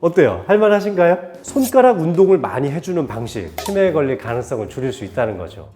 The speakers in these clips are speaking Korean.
어때요? 할만하신가요? 손가락 운동을 많이 해주는 방식, 치매에 걸릴 가능성을 줄일 수 있다는 거죠.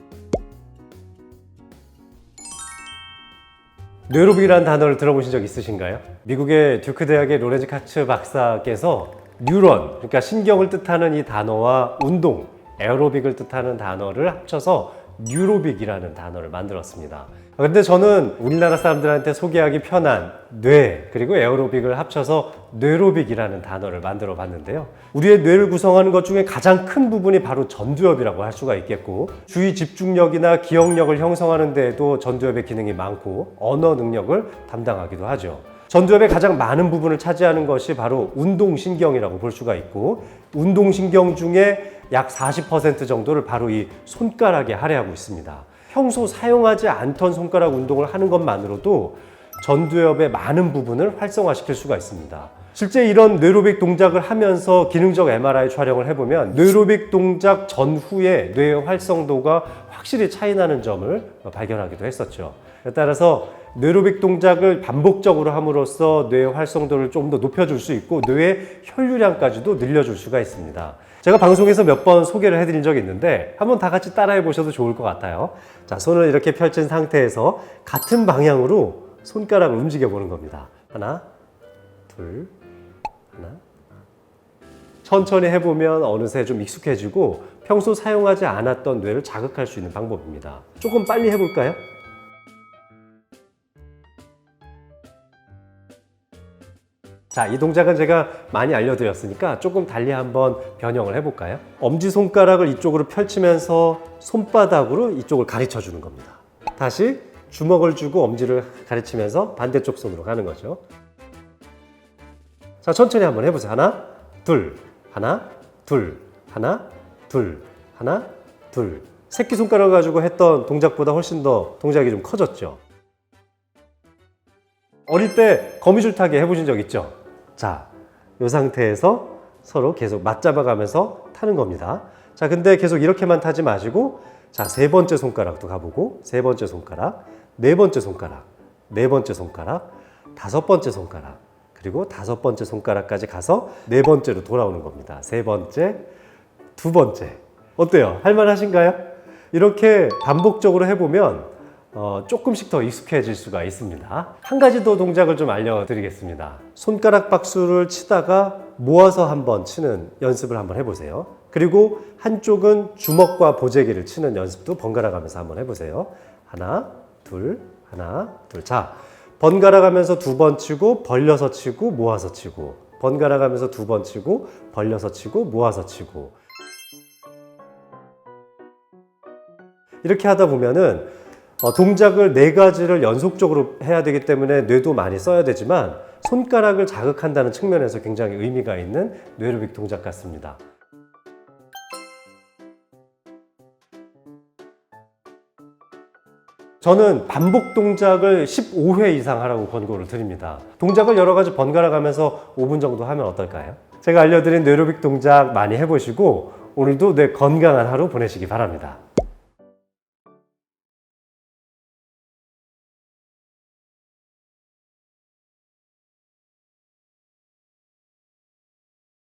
뇌로빅이라는 단어를 들어보신 적 있으신가요? 미국의 듀크 대학의 로렌즈 카츠 박사께서 뉴런, 그러니까 신경을 뜻하는 이 단어와 운동, 에어로빅을 뜻하는 단어를 합쳐서 뉴로빅이라는 단어를 만들었습니다. 근데 저는 우리나라 사람들한테 소개하기 편한 뇌 그리고 에어로빅을 합쳐서 뇌로빅이라는 단어를 만들어 봤는데요. 우리의 뇌를 구성하는 것 중에 가장 큰 부분이 바로 전두엽이라고 할 수가 있겠고 주의 집중력이나 기억력을 형성하는 데에도 전두엽의 기능이 많고 언어 능력을 담당하기도 하죠. 전두엽의 가장 많은 부분을 차지하는 것이 바로 운동신경이라고 볼 수가 있고 운동신경 중에 약 40% 정도를 바로 이 손가락에 할애하고 있습니다. 평소 사용하지 않던 손가락 운동을 하는 것만으로도 전두엽의 많은 부분을 활성화시킬 수가 있습니다. 실제 이런 뇌로빅 동작을 하면서 기능적 MRI 촬영을 해보면 뇌로빅 동작 전후에 뇌의 활성도가 확실히 차이 나는 점을 발견하기도 했었죠. 따라서 뇌로빅 동작을 반복적으로 함으로써 뇌의 활성도를 좀 더 높여줄 수 있고 뇌의 혈류량까지도 늘려줄 수가 있습니다. 제가 방송에서 몇 번 소개를 해드린 적이 있는데 한번 다 같이 따라해 보셔도 좋을 것 같아요. 자, 손을 이렇게 펼친 상태에서 같은 방향으로 손가락을 움직여 보는 겁니다. 하나, 둘, 하나. 천천히 해보면 어느새 좀 익숙해지고 평소 사용하지 않았던 뇌를 자극할 수 있는 방법입니다. 조금 빨리 해볼까요? 자, 이 동작은 제가 많이 알려드렸으니까 조금 달리 한번 변형을 해볼까요? 엄지손가락을 이쪽으로 펼치면서 손바닥으로 이쪽을 가르쳐 주는 겁니다. 다시 주먹을 쥐고 엄지를 가르치면서 반대쪽 손으로 가는 거죠. 자, 천천히 한번 해보세요. 하나, 둘, 하나, 둘, 하나, 둘, 하나, 둘. 새끼손가락 가지고 했던 동작보다 훨씬 더 동작이 좀 커졌죠. 어릴 때 거미줄 타기 해보신 적 있죠? 자, 이 상태에서 서로 계속 맞잡아 가면서 타는 겁니다. 자, 근데 계속 이렇게만 타지 마시고, 자, 세 번째 손가락도 가보고, 세 번째 손가락, 네 번째 손가락, 네 번째 손가락, 다섯 번째 손가락, 그리고 다섯 번째 손가락까지 가서 네 번째로 돌아오는 겁니다. 세 번째, 두 번째. 어때요? 할만하신가요? 이렇게 반복적으로 해보면 어, 조금씩 더 익숙해질 수가 있습니다. 한 가지 더 동작을 좀 알려드리겠습니다. 손가락 박수를 치다가 모아서 한번 치는 연습을 한번 해보세요. 그리고 한쪽은 주먹과 보재기를 치는 연습도 번갈아 가면서 한번 해보세요. 하나, 둘, 하나, 둘. 자, 번갈아 가면서 두 번 치고 벌려서 치고 모아서 치고 번갈아 가면서 두 번 치고 벌려서 치고 모아서 치고 이렇게 하다 보면은 어, 동작을 네 가지를 연속적으로 해야 되기 때문에 뇌도 많이 써야 되지만 손가락을 자극한다는 측면에서 굉장히 의미가 있는 뇌로빅 동작 같습니다. 저는 반복 동작을 15회 이상 하라고 권고를 드립니다. 동작을 여러 가지 번갈아 가면서 5분 정도 하면 어떨까요? 제가 알려드린 뇌로빅 동작 많이 해보시고 오늘도 뇌 건강한 하루 보내시기 바랍니다.